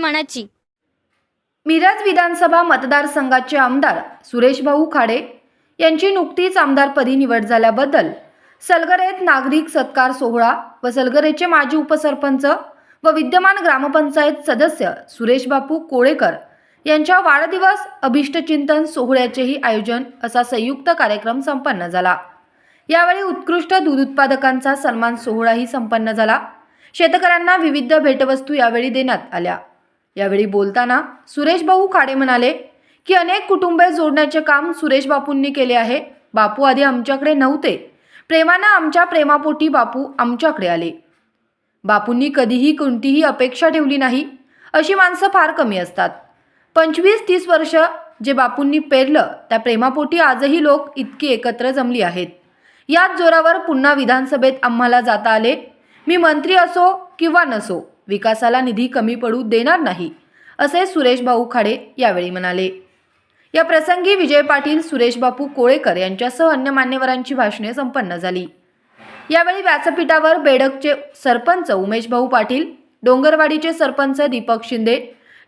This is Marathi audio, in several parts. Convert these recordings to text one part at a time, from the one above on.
मनाची. मिरज विधानसभा मतदारसंघाचे आमदार सुरेशभाऊ खाडे यांची नुकतीच आमदारपदी निवड झाल्याबद्दल सलगरेत नागरिक सत्कार सोहळा व सलगरेचे माजी उपसरपंच व विद्यमान ग्रामपंचायत सदस्य सुरेश बापू कोळेकर यांच्या वाढदिवस अभिष्टचिंतन सोहळ्याचेही आयोजन असा संयुक्त कार्यक्रम संपन्न झाला. यावेळी उत्कृष्ट दूध उत्पादकांचा सन्मान सोहळाही संपन्न झाला. शेतकऱ्यांना विविध भेटवस्तू यावेळी देण्यात आल्या. यावेळी बोलताना सुरेश भाऊ खाडे म्हणाले की अनेक कुटुंबे जोडण्याचे काम सुरेश बापूंनी केले आहे. बापू आधी आमच्याकडे नव्हते. प्रेमानं आमच्या प्रेमापोटी बापू आमच्याकडे आले. बापूंनी कधीही कोणतीही अपेक्षा ठेवली नाही. अशी माणसं फार कमी असतात. पंचवीस तीस वर्ष जे बापूंनी पेरलं त्या प्रेमापोटी आजही लोक इतकी एकत्र जमली आहेत. याच जोरावर पुन्हा विधानसभेत आम्हाला जाता आले. मी मंत्री असो किंवा नसो विकासाला निधी कमी पडू देणार नाही असे सुरेश भाऊ खाडे यावेळी म्हणाले. या प्रसंगी विजय पाटील सुरेश बापू कोळेकर यांच्यासह अन्य मान्यवरांची भाषणे संपन्न झाली. यावेळी व्यासपीठावर बेडकचे सरपंच उमेश भाऊ पाटील डोंगरवाडीचे सरपंच दीपक शिंदे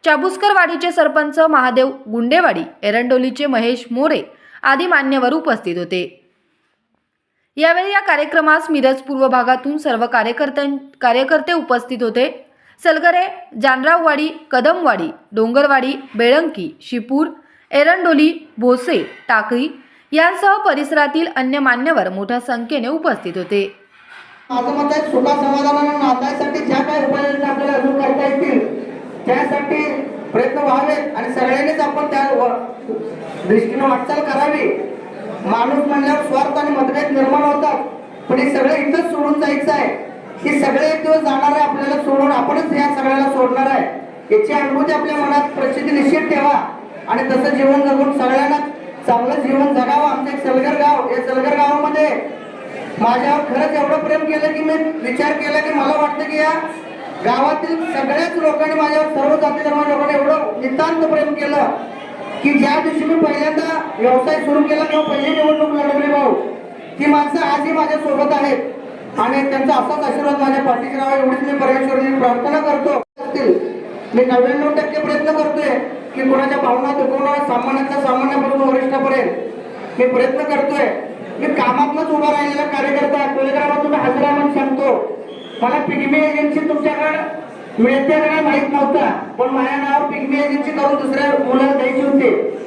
चाबुस्करवाडीचे सरपंच महादेव गुंडेवाडी एरंडोलीचे महेश मोरे आदी मान्यवर उपस्थित होते. यावेळी या कार्यक्रमास मिरज पूर्व भागातून सर्व कार्यकर्त्यां कार्यकर्ते उपस्थित होते. सलगरे जानराववाडी कदमवाडी डोंगरवाडी बेळंकी शिपूर एरंडोली भोसे टाकळी यांसह परिसरातील अन्य मान्यवर मोठ्या संख्येने उपस्थित होते. माझं मत आहे सुखा समाधानानं नांदायसाठी ज्या काही उपाययोजना आपल्याला अजून करता येतील त्यासाठी प्रयत्न व्हावेत आणि सगळ्यांनीच आपण त्या दृष्टीने वाटचाल करावी. माणूस म्हणल्यावर स्वार्थ आणि मतभेद निर्माण होतात पण हे सगळं इथंच सोडून जायचं आहे. सगळे एक दिवस जाणार आहे आपल्याला सोडून. आपणच या सगळ्याला सोडणार आहे. याची अनुभूती आपल्या मनात प्रसिद्धी निश्चित ठेवा. आणि तसं जीवन जगून सगळ्यांना चांगलं जीवन जगावं. आमचं एक सलगर गाव. या सलगर गावामध्ये माझ्यावर खरंच एवढं प्रेम केलं की मी विचार केला की मला वाटतं की या गावातील सगळ्याच लोकांनी माझ्यावर सर्व जाती धर्माच्या लोकांनी एवढं नितांत प्रेम केलं की ज्या दिवशी मी पहिल्यांदा व्यवसाय सुरू केला किंवा पहिली निवडणूक लढवली भाऊ. ती माणसं आजही माझ्या सोबत आहेत. आणि त्यांचा असाच आशीर्वाद माझ्या पाठीशी राहावा एवढीच मी परमेश्वरांनी प्रार्थना करतो. असतील. मी नव्याण्णव टक्के प्रयत्न करतोय की कोणाच्या भावना दुखवणार सामान्याच्या सामान्यापासून वरिष्ठापर्यंत. मी प्रयत्न करतोय. मी कामातच उभा राहिलेला कार्यकर्ता कोलेग्रामातून हजरा म्हणून सांगतो. मला पिगमी एजन्सी तुमच्याकडे मिळते का नाही नव्हता. पण माझ्या नावावर पिगमी एजन्सी करून दुसऱ्या मुलाला द्यायची होती.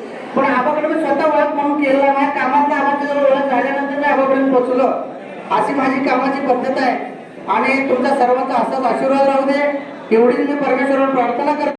माझी कामाची पद्धत आहे. आणि तुमचा सर्वांचा असाच आशीर्वाद राहू दे. एवढीच मी परमेश्वरावर प्रार्थना करतो.